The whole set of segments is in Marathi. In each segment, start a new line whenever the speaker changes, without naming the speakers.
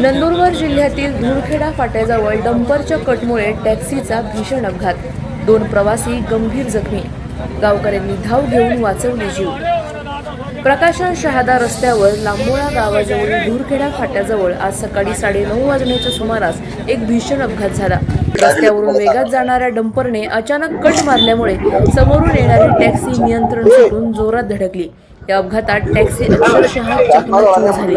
नंदुरबार जिल्ह्यातील धुळखेडा फाट्याजवळ डंपरच्या कटमुळे टॅक्सीचा भीषण अपघात. दोन प्रवासी गंभीर जखमी. गावकऱ्यांनी धाव घेऊन वाचवले जीव. प्रकाशन शहादा रस्त्यावर लांबोळा गावाजवळ धुरखेडा फाट्याजवळ आज सकाळी साडेनऊ वाजण्याच्या सुमारास एक भीषण अपघात झाला. रस्त्यावरून वेगात जाणाऱ्या डंपरने अचानक कट मारल्यामुळे समोरून येणारी टॅक्सी नियंत्रण सुटून जोरात धडकली. या अपघातात टॅक्सी अक्षरशः चकमकीत झाली.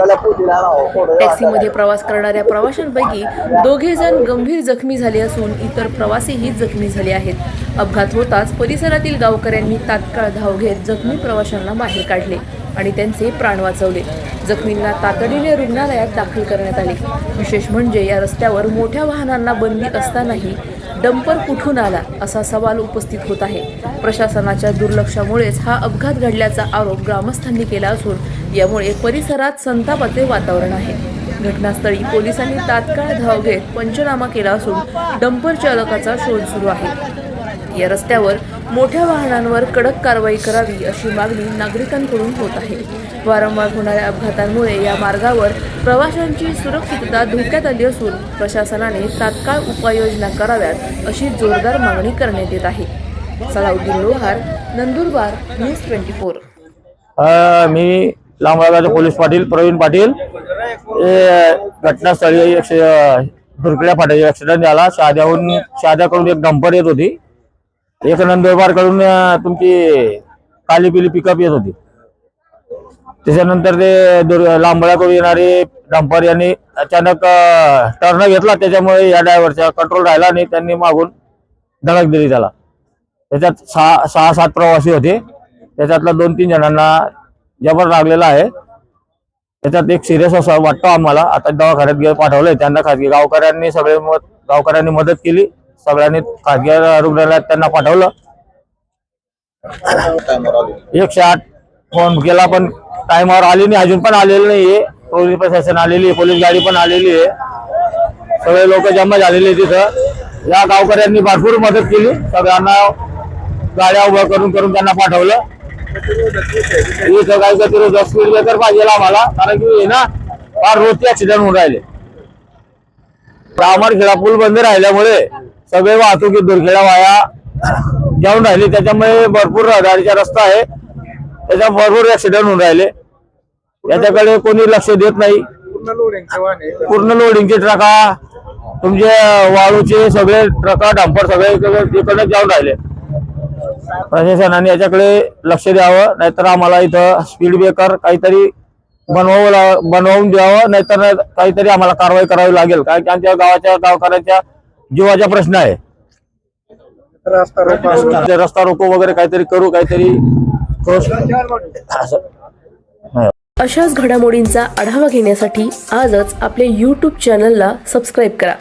टॅक्सीमध्ये प्रवास करणाऱ्या प्रवाशांपैकी दोघे जण गंभीर जखमी झाले असून इतर प्रवासीही जखमी झाले आहेत. अपघात होताच परिसरातील गावकऱ्यांनी तात्काळ धाव घेत जखमी प्रवाशांना बाहेर काढले आणि त्यांचे प्राण वाचवले. जखमींना तातडीने रुग्णालयात दाखल करण्यात आले. विशेष म्हणजे या रस्त्यावर मोठ्या वाहनांना बंदी असतानाही डंपर कुठून आला असा सवाल उपस्थित होत आहे. प्रशासनाच्या दुर्लक्षामुळेच हा अपघात घडल्याचा आरोप ग्रामस्थांनी केला असून यामुळे परिसरात संतापाचे वातावरण आहे. घटनास्थळी पोलिसांनी तात्काळ धाव घेत पंचनामा केला असून डंपर चालकाचा शोध सुरू आहे. या रस्त्यावर मोठ्या वाहनांवर कडक कारवाई करावी अशी मागणी नागरिकांकडून होत आहे. वारंवार होणाऱ्या अपघातांमुळे या मार्गावर प्रवाशांची सुरक्षितता धोक्यात आली असून प्रशासनाने तात्काळ उपाययोजना कराव्यात अशी जोरदार मागणी करण्यात येत आहे. Salauddin Lohar Nandurbar news twenty four.
मी लांबगावचे पोलीस पाटील प्रवीण पाटील. घटनास्थळी दुर्कड्या फाट्याचा ऍक्सिडेंट झाला. शहाद्याहून शहाद्याकडून एक डंपर येत होती. एक नंदुरबारकडून तुमची काली पिली पिकअप येत होती. त्याच्यानंतर ते लांबळ्याकडून येणारे डंपर यांनी अचानक टर्न घेतला. त्याच्यामुळे या ड्रायव्हरचा कंट्रोल राहिला आणि त्यांनी मागून धडक दिली त्याला. त्याच्यात सहा सहा सात प्रवासी होते. त्याच्यातल्या दोन तीन जणांना जबर लागलेला आहे. त्याच्यात एक सिरियस असं वाटतं आम्हाला. आता दवाखान्यात पाठवलंय. त्यांना खाजगी गावकऱ्यांनी सगळे मत गावकऱ्यांनी मदत केली. सगळ्यांनी खाजगी रुग्णालयात त्यांना पाठवलं. एकशे आठ फोन केला पण टायमावर आली नाही अजून पण आलेलं नाहीये. पोलीस प्रशासन आलेली आहे पोलीस गाडी पण आलेली आहे. सगळे लोक जमा झालेले तिथं. या गावकऱ्यांनी भरपूर मदत केली. सगळ्यांना गाड्या उभ्या करून करून त्यांना पाठवलं. इथं काही दस स्पीड ब्रेकर पाहिजे आम्हाला. कारण की ना फार रोजचे ऍक्सिडेंट होऊन राहिले. खेळा पूल बंद राहिल्यामुळे सगळे वाहतुकी दुर्खेडा वाया जाऊन राहिली. त्याच्यामुळे भरपूर रहदारीचा रस्ता आहे. त्याच्या भरपूर ऍक्सिडेंट होऊन राहिले. याच्याकडे कोणी लक्ष देत नाही.
पूर्ण लोडिंगचे
ट्रका तुमचे वाळूचे सगळे ट्रका डंपर सगळे तिकडे जाऊन राहिले. प्रशासनाने याच्याकडे लक्ष द्यावं. नाहीतर आम्हाला इथं स्पीड ब्रेकर काहीतरी बनवावं बनवून द्यावं. नाहीतर काहीतरी आम्हाला कारवाई करावी लागेल. कारण की आमच्या गावाच्या गावकऱ्यांच्या जीवाचा प्रश्न आहे.
रस्ता रोको
ते रस्ता रोको वगैरे काहीतरी करू काहीतरी.
अशाच घडामोडींचा आढावा घेण्यासाठी आजच आपल्या यूट्यूब चॅनलला सबस्क्राईब करा.